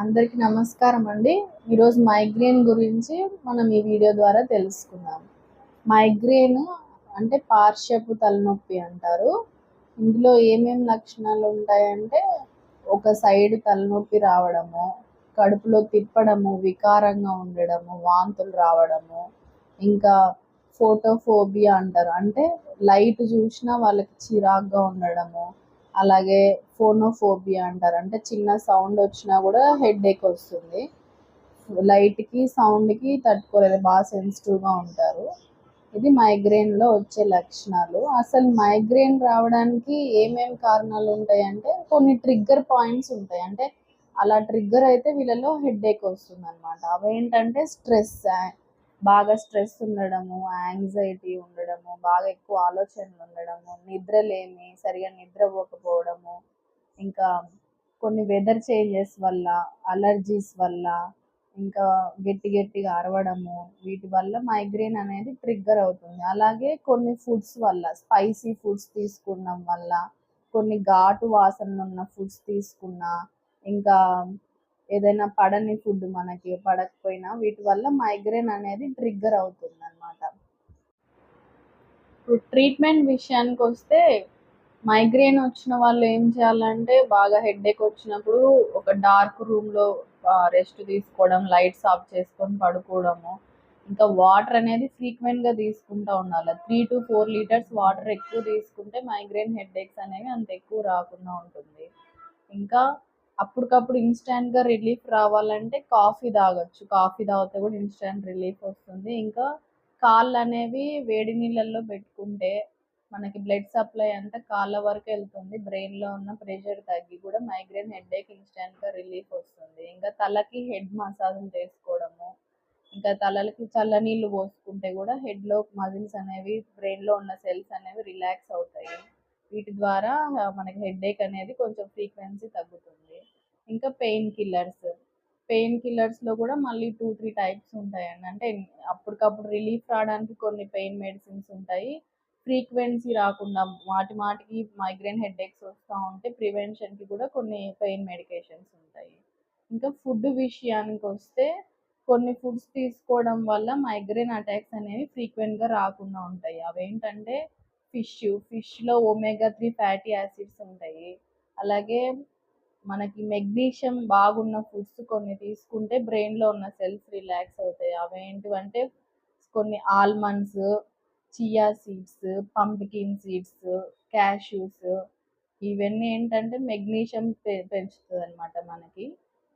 అందరికీ నమస్కారం అండి. ఈరోజు మైగ్రేన్ గురించి మనం ఈ వీడియో ద్వారా తెలుసుకుందాం. మైగ్రేన్ అంటే పార్శ్వపు తలనొప్పి అంటారు. ఇందులో ఏమేమి లక్షణాలు ఉంటాయంటే ఒక సైడ్ తలనొప్పి రావడము కడుపులో తిప్పడము వికారంగా ఉండడము వాంతులు రావడము ఇంకా ఫోటోఫోబియా అంటారు. అంటే లైట్ చూసినా వాళ్ళకి చిరాగ్గా ఉండడము అలాగే ఫోనోఫోబియా అంటారు. అంటే చిన్న సౌండ్ వచ్చినా కూడా హెడ్ ఏక్ వస్తుంది. లైట్కి సౌండ్కి తట్టుకోలేదు బాగా సెన్సిటివ్గా ఉంటారు. ఇది మైగ్రేన్లో వచ్చే లక్షణాలు. అసలు మైగ్రేన్ రావడానికి ఏమేమి కారణాలు ఉంటాయంటే కొన్ని ట్రిగ్గర్ పాయింట్స్ ఉంటాయి. అంటే అలా ట్రిగ్గర్ అయితే వీళ్ళలో హెడ్ ఏక్ వస్తుంది అనమాట అవేంటంటే స్ట్రెస్ బాగా స్ట్రెస్ ఉండడము యాంగ్జైటీ ఉండడము బాగా ఎక్కువ ఆలోచనలు ఉండడము నిద్రలేమి సరిగా నిద్రపోకపోవడము ఇంకా కొన్ని వెదర్ చేంజెస్ వల్ల అలర్జీస్ వల్ల ఇంకా గట్టి గట్టిగా అరవడము వీటి వల్ల మైగ్రేన్ అనేది ట్రిగ్గర్ అవుతుంది. అలాగే కొన్ని ఫుడ్స్ వల్ల స్పైసీ ఫుడ్స్ తీసుకున్నాం వల్ల కొన్ని ఘాటు వాసనలు ఉన్న ఫుడ్స్ తీసుకున్నా ఇంకా ఏదైనా పడని ఫుడ్ మనకి పడకపోయినా వీటి వల్ల మైగ్రేన్ అనేది ట్రిగ్గర్ అవుతుంది అనమాట ఇప్పుడు ట్రీట్మెంట్ విషయానికి వస్తే మైగ్రేన్ వచ్చిన వాళ్ళు ఏం చేయాలంటే బాగా హెడేక్ వచ్చినప్పుడు ఒక డార్క్ రూమ్లో రెస్ట్ తీసుకోవడం లైట్స్ ఆఫ్ చేసుకొని పడుకోవడము ఇంకా వాటర్ అనేది ఫ్రీక్వెంట్గా తీసుకుంటూ ఉండాలి. Three to four litres water ఎక్కువ తీసుకుంటే మైగ్రేన్ హెడేక్స్ అనేవి అంత ఎక్కువ రాకుండా ఉంటుంది. ఇంకా అప్పటికప్పుడు ఇన్స్టెంట్గా రిలీఫ్ రావాలంటే కాఫీ తాగొచ్చు. కాఫీ తాగితే కూడా ఇన్స్టాంట్ రిలీఫ్ వస్తుంది. ఇంకా కాళ్ళు అనేవి వేడి నీళ్ళల్లో పెట్టుకుంటే మనకి బ్లడ్ సప్లై అంతా కాళ్ళ వరకు వెళ్తుంది. బ్రెయిన్లో ఉన్న ప్రెషర్ తగ్గి కూడా మైగ్రేన్ హెడేక్ ఇన్స్టెంట్గా రిలీఫ్ వస్తుంది. ఇంకా తలకి హెడ్ మసాజ్ చేసుకోవడము ఇంకా తలలకి చల్లనీళ్ళు పోసుకుంటే కూడా హెడ్లో మజిల్స్ అనేవి బ్రెయిన్లో ఉన్న సెల్స్ అనేవి రిలాక్స్ అవుతాయి. వీటి ద్వారా మనకి హెడేక్ అనేది కొంచెం ఫ్రీక్వెన్సీ తగ్గుతుంది. ఇంకా పెయిన్ కిల్లర్స్. పెయిన్ కిల్లర్స్లో కూడా మళ్ళీ టూ త్రీ టైప్స్ ఉంటాయండి. అంటే అప్పటికప్పుడు రిలీఫ్ రావడానికి కొన్ని పెయిన్ మెడిసిన్స్ ఉంటాయి. ఫ్రీక్వెన్సీ రాకుండా మాటి మాటికి మైగ్రేన్ హెడేక్స్ వస్తూ ఉంటే ప్రివెన్షన్కి కూడా కొన్ని పెయిన్ మెడికేషన్స్ ఉంటాయి. ఇంకా ఫుడ్ విషయానికి వస్తే కొన్ని ఫుడ్స్ తీసుకోవడం వల్ల మైగ్రేన్ అటాక్స్ అనేవి ఫ్రీక్వెంట్గా రాకుండా ఉంటాయి. అవేంటంటే ఫిష్ ఫిష్లో ఒమేగా త్రీ ఫ్యాటీ యాసిడ్స్ ఉంటాయి. అలాగే మనకి మెగ్నీషియం బాగున్న ఫుడ్స్ కొన్ని తీసుకుంటే బ్రెయిన్లో ఉన్న సెల్స్ రిలాక్స్ అవుతాయి. అవేంటివంటే కొన్ని almonds chia seeds pumpkin seeds cashews ఇవన్నీ ఏంటంటే మెగ్నీషియం పె పెంచుతుంది అనమాట మనకి.